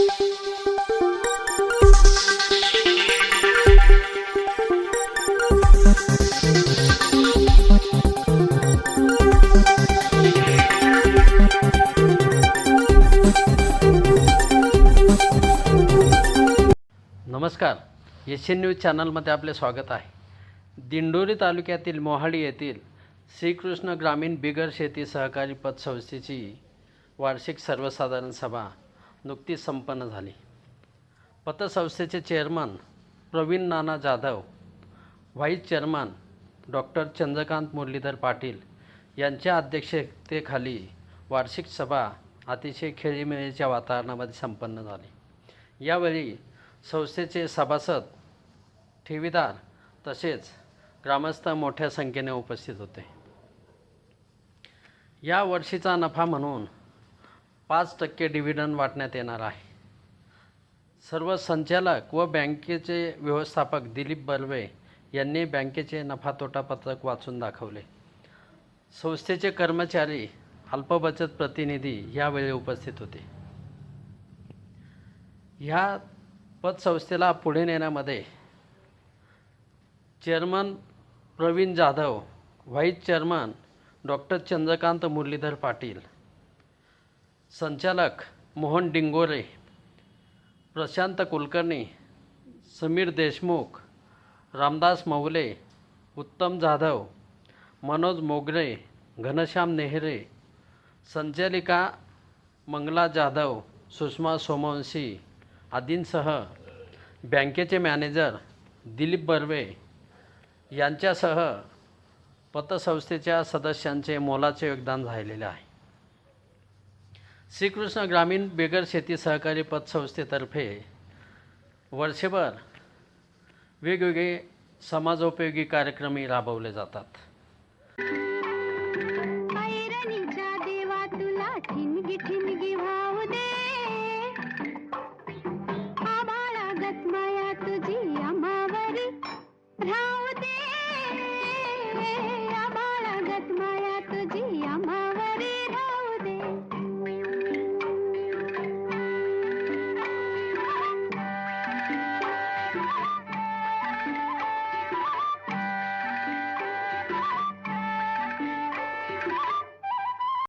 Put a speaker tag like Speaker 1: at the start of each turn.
Speaker 1: नमस्कार. Asian news चॅनलमध्ये आपले स्वागत आहे. दिंडोरी तालुक्यातील मोहाडी येथील श्रीकृष्ण ग्रामीण बिगर शेती सहकारी पतसंस्थेची वार्षिक सर्वसाधारण सभा नुकतीच संपन्न झाली. पतसंस्थेचे chairman Praveen Nana Jadhav vice chairman doctor Chandrakant Muralidhar Patil यांच्या अध्यक्षतेखाली वार्षिक सभा अतिशय खेळीमेळीच्या वातावरणामध्ये संपन्न झाली. यावेळी संस्थेचे सभासद ठेवीदार तसेच ग्रामस्थ मोठ्या संख्येने उपस्थित होते. या वर्षीचा नफा म्हणून पाच टक्के डिव्हिडंड वाटण्यात येणार आहे. सर्व संचालक व बँकेचे व्यवस्थापक दिलीप बर्वे यांनी बँकेचे नफा तोटा पत्रक वाचून दाखवले. संस्थेचे कर्मचारी अल्पबचत प्रतिनिधी यावेळी उपस्थित होते. ह्या पतसंस्थेला पुढे नेण्यामध्ये chairman Praveen Jadhav vice chairman doctor Chandrakant Muralidhar Patil संचालक मोहन डिंगोरे प्रशांत कुलकर्णी समीर देशमुख रामदास मौले उत्तम जाधव मनोज मोगरे घनश्याम नेहरे संचालिका मंगला जाधव सुषमा सोमवंशी आदींसह बँकेचे मॅनेजर दिलीप बर्वे यांच्यासह पतसंस्थेच्या सदस्यांचे मोलाचे योगदान राहिलेले आहे. श्रीकृष्ण ग्रामीण बेगर शेती सहकारी पतसंस्थेतर्फे वर्षभर वेगवेगळे समाजोपयोगी कार्यक्रमही राबवले जातात.
Speaker 2: तुझी अमावरी